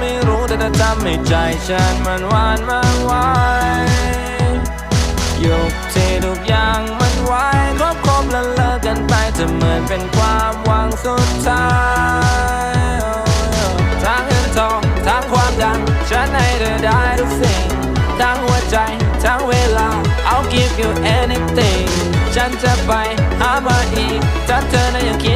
ไม่รู้แต่จำให้ใจฉันมันหวานมากไว้ยุเที่ทุกอย่างมันไว้ครบครบแล้วเลิกกันไปจะเหมือนเป็นความหวังสุดท้ายทั้งเงินทองทั้งความดัง ฉันให้เธอได้ทุกสิ่ง ทั้งหัวใจทั้งเวลา I'll give you anything ฉันจะไปหามาอีกถ้าเธอนั้นยังคิด